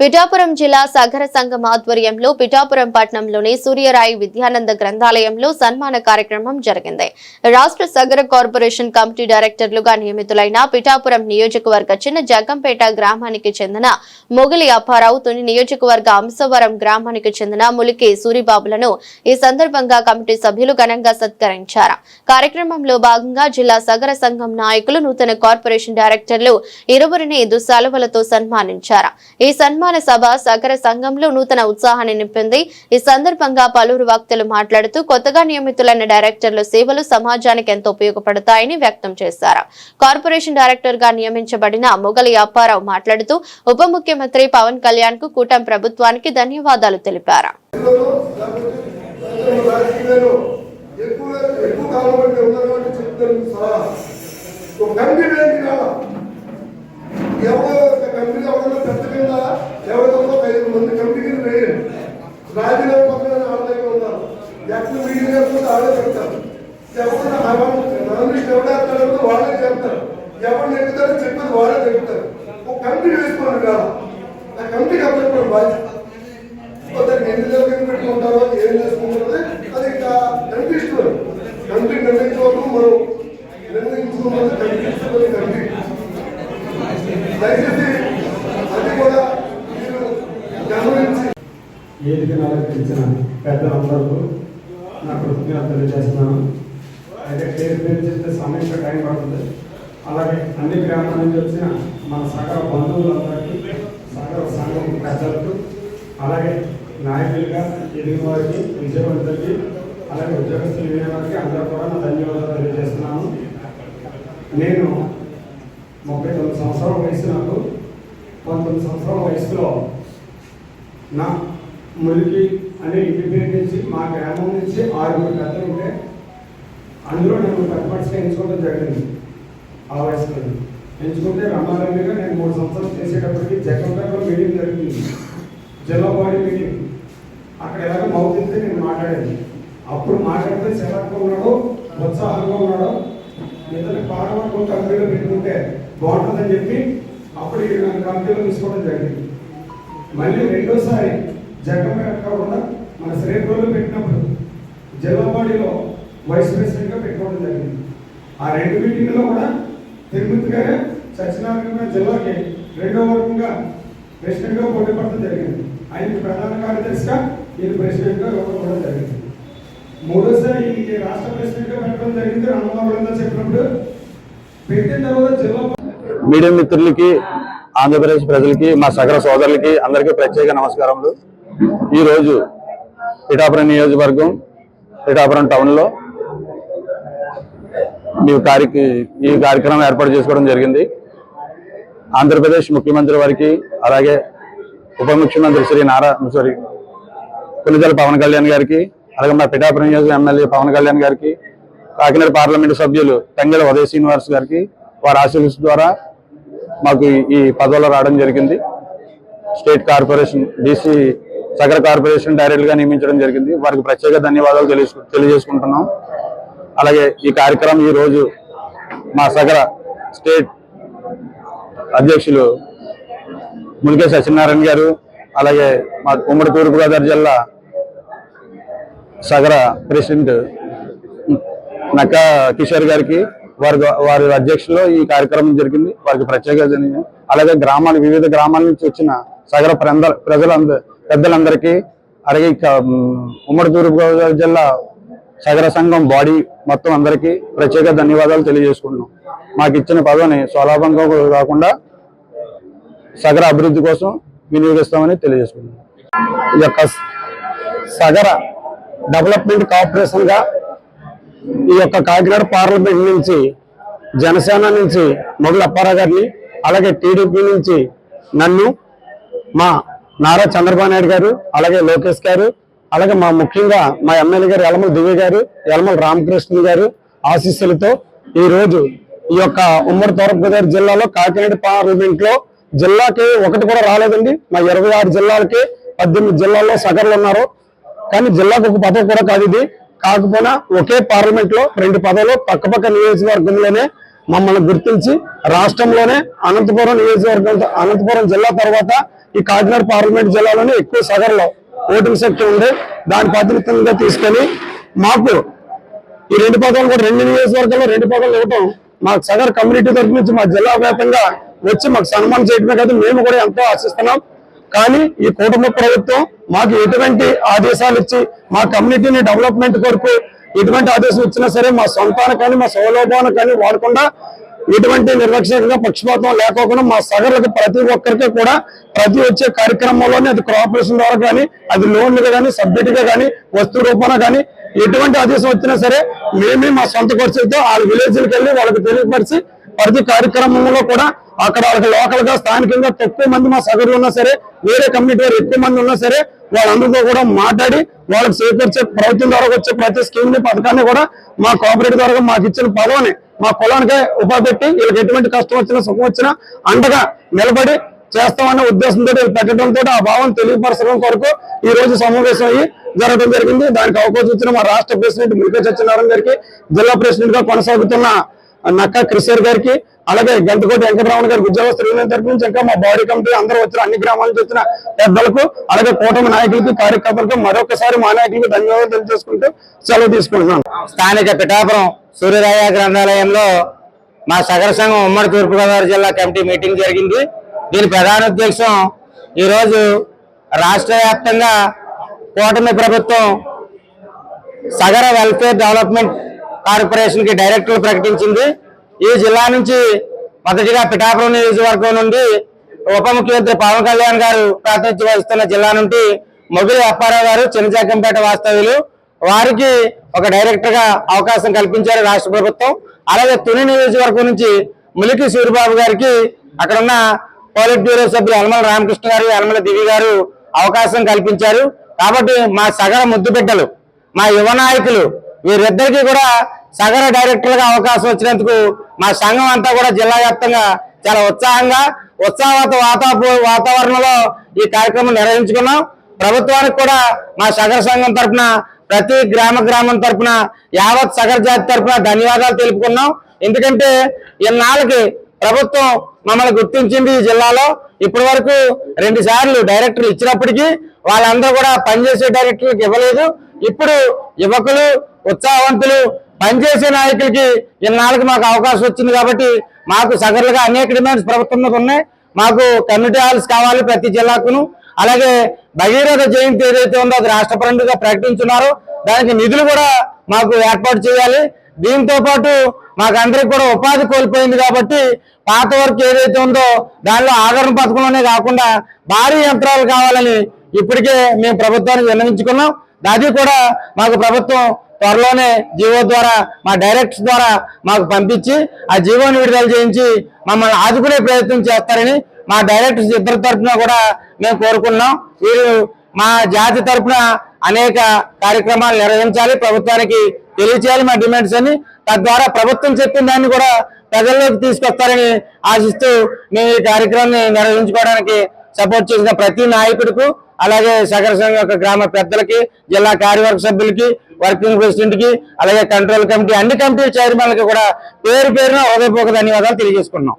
పిఠాపురం జిల్లా సగర సంఘం ఆధ్వర్యంలో పిఠాపురం పట్టణంలోని సూర్యరాయి విద్యానంద గ్రంథాలయంలో సన్మాన కార్యక్రమం జరిగింది. రాష్ట్ర సగర కార్పొరేషన్ కమిటీ డైరెక్టర్లుగా నియమితులైన పిఠాపురం నియోజకవర్గ చిన్న జగ్గంపేట గ్రామానికి చెందిన మొగిలి అప్పారావు తుని నియోజకవర్గ అంశవరం గ్రామానికి చెందిన ములికి సూరిబాబులను ఈ సందర్భంగా కమిటీ సభ్యులు ఘనంగా సత్కరించారు. కార్యక్రమంలో భాగంగా జిల్లా సగర సంఘం నాయకులు నూతన కార్పొరేషన్ డైరెక్టర్లు ఇరువురిని దుస్సాలువలతో సన్మానించారు. ఈ సన్మాన సభ సగర సంఘంలో నూతన ఉత్సాహాన్ని నింపింది. ఈ సందర్భంగా పలువురు వక్తలు మాట్లాడుతూ కొత్తగా నియమితులైన డైరెక్టర్ల సేవలు సమాజానికి ఎంతో ఉపయోగపడతాయని వ్యక్తం చేశారు. కార్పొరేషన్ డైరెక్టర్గా నియమించబడిన మొగలి అప్పారావు మాట్లాడుతూ ఉప ముఖ్యమంత్రి పవన్ కళ్యాణ్కు కూటమి ప్రభుత్వానికి ధన్యవాదాలు తెలిపారు. ఎక్కువ ఎక్కువ కాలం బట్టి ఉన్నటువంటి చెప్తాను సలహా ఒక కమిటీ వేయండి కాదా ఎవరో ఒక కమిటీ ఎవరో పెద్ద కింద ఎవరితో ఒక ఐదు మంది కమిటీ కింద వేయండి రాజకీయ పక్కన వాళ్ళ దగ్గర ఉన్నారు ఎక్కడ మీటింగ్ చేస్తుంటే చెప్తారు ఎవరైనా నామినేషన్ ఎవడేస్తాడో వాళ్ళే చెప్తారు ఎవరు నెక్కుతారో చెప్పేది వాళ్ళే చెప్తారు ఒక కమిటీ వేసుకోండి కాదా ఆ కమిటీకి అప్పచెప్పడం బాధ్యత దాన్ని ఎన్ని దగ్గర పెట్టుకుంటారో ఏం చేసుకుంటారో అది ఇంకా కనిపిస్తుంది పేరు పేరు చెప్తే సమీక్ష టైం పడుతుంది. అలాగే అన్ని గ్రామాల నుంచి వచ్చిన మన సకల బంధువులందరికీ సకల సంఘం పెద్దలకు అలాగే నాయకులుగా ఎదిగిన వారికి విజయవంతులకి అలాగే ఉద్యోగస్తులు వినే వారికి అందరూ కూడా నా ధన్యవాదాలు తెలియజేస్తున్నాను. నేను ముప్పై తొమ్మిది సంవత్సరాల వయసు నాకు. పంతొమ్మిది సంవత్సరాల వయసులో నా మురికి అనే ఇంటి పేరు నుంచి మా గ్రామం నుంచి ఆరుగురు పెద్దలు ఉంటే అందులో నన్ను పెద్దపడిగా ఎంచుకోవడం జరిగింది. ఆ వయసులో. ఎంచుకుంటే రమారంగా నేను మూడు సంవత్సరాలు చేసేటప్పటికి జగన్పేటలో మీటింగ్ జరిగింది. జిల్లా బాడీ మీటింగ్. అక్కడ ఎలాగో మౌతుంటే నేను మాట్లాడేది అప్పుడు మాట్లాడితే సెలవుగా ఉన్నాడో ఉత్సాహంగా ఉన్నాడో ఇతని పాడవరకు కంపెనీలో పెట్టుకుంటే బాగుంటుందని చెప్పి అప్పుడు నన్ను కంపెనీలో తీసుకోవడం జరిగింది. మళ్ళీ రెండోసారి జగన్ కాకుండా మన శ్రీపురంలో పెట్టినప్పుడు జిల్లా బాడీలో వైస్ ప్రెసిడెంట్గా పెట్టుకోవడం జరిగింది. ఆ రెండు మీటింగ్లో కూడా తిరుమతి గారే సత్యనారాయణ జిల్లాకి రెండో వర్గంగా ప్రెసిడెంట్గా పోటీ పడడం జరిగింది. ఆయనకి ప్రధాన కార్యదర్శిగా ఈయన ప్రెసిడెంట్గా ఇవ్వడం జరిగింది. మూడోసారి ఈయనకి రాష్ట్ర ప్రెసిడెంట్గా పెట్టడం జరిగింది. రామవరంలో చెప్పినప్పుడు పెట్టిన తర్వాత జిల్లా మీడియా మిత్రులకి ఆంధ్రప్రదేశ్ ప్రజలకి మా సగర సోదరులకి అందరికీ ప్రత్యేక నమస్కారములు. ఈరోజు పిఠాపురం నియోజకవర్గం పిఠాపురం టౌన్లో మీ కార్యకి ఈ కార్యక్రమం ఏర్పాటు చేసుకోవడం జరిగింది. ఆంధ్రప్రదేశ్ ముఖ్యమంత్రి వారికి అలాగే ఉప ముఖ్యమంత్రి శ్రీ నారా సారీ కొన్నిజల పవన్ కళ్యాణ్ గారికి అలాగే మా పిఠాపురం నియోజక ఎమ్మెల్యే పవన్ కళ్యాణ్ గారికి కాకినాడ పార్లమెంటు సభ్యులు తంగెల ఉదయ శ్రీనివాస్ గారికి వారి ఆశీస్సు ద్వారా మాకు ఈ- పదవిలో రావడం జరిగింది. State corporation BC Sagara corporation డైరెక్ట్గా నియమించడం జరిగింది. వారికి ప్రత్యేక ధన్యవాదాలు తెలియజేసు తెలియజేసుకుంటున్నాం. అలాగే ఈ కార్యక్రమం ఈ రోజు మా సగర స్టేట్ అధ్యక్షులు మునికే సత్యనారాయణ గారు అలాగే మా ఉమ్మడి తూర్పుగోదావరి జిల్లా సగర ప్రెసిడెంట్ నక్కా కిషోర్ గారికి వారి వారి అధ్యక్షులో ఈ కార్యక్రమం జరిగింది. వారికి ప్రత్యేక జరిగింది. అలాగే గ్రామాలు వివిధ గ్రామాల నుంచి వచ్చిన సగర ప్రంద పెద్దలందరికీ అలాగే ఇక, ఉమ్మడి తూర్పుగోదావరి జిల్లా సగర సంఘం బాడీ మొత్తం అందరికీ ప్రత్యేక ధన్యవాదాలు తెలియజేసుకుంటున్నాం. మాకు ఇచ్చిన పదవిని స్వలాభంగా కాకుండా సగర అభివృద్ధి కోసం వినియోగిస్తామని తెలియజేసుకుంటున్నాం. ఈ యొక్క సగర డెవలప్మెంట్ కార్పొరేషన్గా ఈ యొక్క కాకినాడ పార్లమెంట్ నుంచి జనసేన నుంచి మొదలు అప్పారావు గారిని అలాగే టీడీపీ నుంచి నన్ను మా నారా చంద్రబాబు నాయుడు గారు అలాగే లోకేష్ గారు అలాగే మా ముఖ్యంగా మా ఎమ్మెల్యే గారు యలమల దివ్య గారు యలమల రామకృష్ణ గారు ఆశీస్సులతో ఈ రోజు ఈ యొక్క ఉమ్మడి తూర్పుగోదావరి జిల్లాలో కాకినాడ పార్లమెంట్లో జిల్లాకి ఒకటి కూడా రాలేదండి. మా ఇరవై ఆరు జిల్లాలకి పద్దెనిమిది జిల్లాల్లో సగర్లు ఉన్నారు. కానీ జిల్లాకు ఒక పదవి కూడా కాదు ఇది. కాకపోయినా ఒకే పార్లమెంట్లో రెండు పదవులు పక్కపక్క నియోజకవర్గంలోనే మమ్మల్ని గుర్తించి రాష్ట్రంలోనే అనంతపురం నియోజకవర్గం అనంతపురం జిల్లా తర్వాత ఈ కాకినాడ పార్లమెంట్ జిల్లాలోనే ఎక్కువ సగర్లో ఓటింగ్ సెక్టర్ ఉంది దాని ప్రాతినిధ్యంగా తీసుకొని మాకు ఈ రెండు పదాలు కూడా రెండు నియోజకవర్గాల్లో రెండు పదాలు ఇవ్వటం మాకు సదర్ కమ్యూనిటీ తరఫు నుంచి మా జిల్లా వ్యాప్తంగా వచ్చి మాకు సన్మానం చేయడమే కాదు మేము కూడా ఎంతో ఆశిస్తున్నాం. కానీ ఈ కుటుంబ ప్రభుత్వం మాకు ఎటువంటి ఆదేశాలు ఇచ్చి మా కమ్యూనిటీని డెవలప్మెంట్ కొరకు ఎటువంటి ఆదేశం ఇచ్చినా సరే మా సొంతానికి కానీ మా సౌలభ్యానికి కానీ వాడకుండా ఎటువంటి నిర్లక్ష్యంగా పక్షపాతం లేకోకుండా మా సగర్లకు ప్రతి ఒక్కరికి కూడా ప్రతి వచ్చే కార్యక్రమంలోనే అది కార్పొరేషన్ ద్వారా కానీ అది లోన్లుగా కానీ సబ్సిడీగా కానీ వస్తు రూపాన కానీ ఎటువంటి ఆదేశం వచ్చినా సరే మేమే మా సొంత ఖర్చులతో వాళ్ళ విలేజ్లకు వెళ్ళి వాళ్ళకి తెలియపరిచి ప్రతి కార్యక్రమంలో కూడా అక్కడ వాళ్ళకి లోకల్గా స్థానికంగా తక్కువ మంది మా సగర్లు ఉన్నా సరే వేరే కమ్యూనిటీ వారు ఎక్కువ మంది ఉన్నా సరే వాళ్ళందరితో కూడా మాట్లాడి వాళ్ళకి సేకరించే ప్రభుత్వం ద్వారా వచ్చే ప్రతి స్కీమ్ని పథకాన్ని కూడా మా కోఆపరేటివ్ ద్వారా మాకు ఇచ్చిన పదవిని మా కులానికే ఉపపెట్టి వీళ్ళకి ఎటువంటి కష్టం వచ్చినా సుఖం వచ్చినా అండగా నిలబడి చేస్తామనే ఉద్దేశంతో వీళ్ళు పెట్టడంతో ఆ భావం తెలియపరచడం కొరకు ఈ రోజు సమావేశం అయ్యి జరగడం జరిగింది. దానికి అవకాశం ఇచ్చిన మా రాష్ట్ర ప్రెసిడెంట్ మురికే సత్యనారాయణ గారికి జిల్లా ప్రెసిడెంట్గా కొనసాగుతున్న నక్క క్రిషర్ గారికి అలాగే గంటకోటి వెంకటరామన్ గారికి ఉద్యోగ తరపు నుంచి ఇంకా మా బాడీ కమిటీ అందరూ వచ్చిన అన్ని గ్రామాల నుంచి వచ్చిన పెద్దలకు అలాగే కూటమి నాయకులకి కార్యకర్తలకు మరొకసారి మా నాయకులకు ధన్యవాదాలు తెలియజేసుకుంటూ సెలవు తీసుకుంటున్నాను. స్థానిక పిఠాపురం సూర్యరాయ గ్రంథాలయంలో మా సగర సంఘం ఉమ్మడి తూర్పుగోదావరి జిల్లా కమిటీ మీటింగ్ జరిగింది. దీని ప్రధాన ఉద్దేశం ఈరోజు రాష్ట్ర వ్యాప్తంగా కూటమి ప్రభుత్వం సగర వెల్ఫేర్ డెవలప్మెంట్ కార్పొరేషన్కి డైరెక్టర్లు ప్రకటించింది. ఈ జిల్లా నుంచి మొదటిగా పిఠాపురం నియోజకవర్గం నుండి ఉప ముఖ్యమంత్రి పవన్ కళ్యాణ్ గారు ప్రాతినిధ్యం వహిస్తున్న జిల్లా నుండి మొగిలి అప్పారావు గారు చిన్నజాకంపేట వాస్తవ్యులు వారికి ఒక డైరెక్టర్గా అవకాశం కల్పించారు రాష్ట్ర ప్రభుత్వం. అలాగే తుని నియోజకవర్గం నుంచి ములికి సూరిబాబు గారికి అక్కడ ఉన్న పోలిట్ బ్యూరో సభ్యులు యనమల రామకృష్ణ గారు యనమల దివి గారు అవకాశం కల్పించారు. కాబట్టి మా సగర ముద్దు బిడ్డలు మా యువ నాయకులు వీరిద్దరికి కూడా సగర డైరెక్టర్గా అవకాశం వచ్చినందుకు మా సంఘం అంతా కూడా జిల్లా వ్యాప్తంగా చాలా ఉత్సాహంగా ఉత్సాహత వాతావరణ వాతావరణంలో ఈ కార్యక్రమం నిర్వహించుకున్నాం. ప్రభుత్వానికి కూడా మా సగర సంఘం తరఫున ప్రతి గ్రామ గ్రామం తరపున యావత్ సగర్ జాతి తరఫున ధన్యవాదాలు తెలుపుకున్నాం. ఎందుకంటే ఇన్నాళ్ళకి ప్రభుత్వం మమ్మల్ని గుర్తించింది ఈ జిల్లాలో. ఇప్పటి వరకు రెండు సార్లు డైరెక్టర్లు ఇచ్చినప్పటికీ వాళ్ళందరూ కూడా పనిచేసే డైరెక్టర్లకు ఇవ్వలేదు. ఇప్పుడు యువకులు ఉత్సాహవంతులు పనిచేసే నాయకులకి ఇన్నాళ్ళకి మాకు అవకాశం వచ్చింది కాబట్టి మాకు సగర్లుగా అనేక డిమాండ్స్ ప్రభుత్వం మీద ఉన్నాయి. మాకు కమ్యూనిటీ హాల్స్ కావాలి ప్రతి జిల్లాకును. అలాగే భగీరథ జయంతి ఏదైతే ఉందో అది రాష్ట్ర పండుగ ప్రకటించున్నారు. దానికి నిధులు కూడా మాకు ఏర్పాటు చేయాలి. దీంతో పాటు మాకు అందరికి కూడా ఉపాధి కోల్పోయింది కాబట్టి పాత వర్క్ ఏదైతే ఉందో దానిలో ఆదరణ పథకంలోనే కాకుండా భారీ యంత్రాలు కావాలని ఇప్పటికే మేము ప్రభుత్వానికి విన్నవించుకున్నాం. అది కూడా మాకు ప్రభుత్వం త్వరలోనే జీవో ద్వారా మా డైరెక్ట్స్ ద్వారా మాకు పంపించి ఆ జీవోని విడుదల చేయించి మమ్మల్ని ఆదుకునే ప్రయత్నం చేస్తారని మా డైరెక్టర్స్ ఇద్దరి తరఫున కూడా మేము కోరుకున్నాం. వీరు మా జాతి తరఫున అనేక కార్యక్రమాలు నిర్వహించాలి. ప్రభుత్వానికి తెలియచేయాలి మా డిమాండ్స్ అని తద్వారా ప్రభుత్వం చెప్పిన దాన్ని కూడా ప్రజల్లోకి తీసుకొస్తారని ఆశిస్తూ మేము ఈ కార్యక్రమాన్ని నిర్వహించుకోవడానికి సపోర్ట్ చేసిన ప్రతి నాయకుడికి అలాగే సగర సంఘ యొక్క గ్రామ పెద్దలకి జిల్లా కార్యవర్గ సభ్యులకి వర్కింగ్ ప్రెసిడెంట్కి అలాగే కంట్రోల్ కమిటీ అన్ని కమిటీ చైర్మన్లకి కూడా పేరు పేరున హృదయపూర్వక ధన్యవాదాలు తెలియజేసుకున్నాం.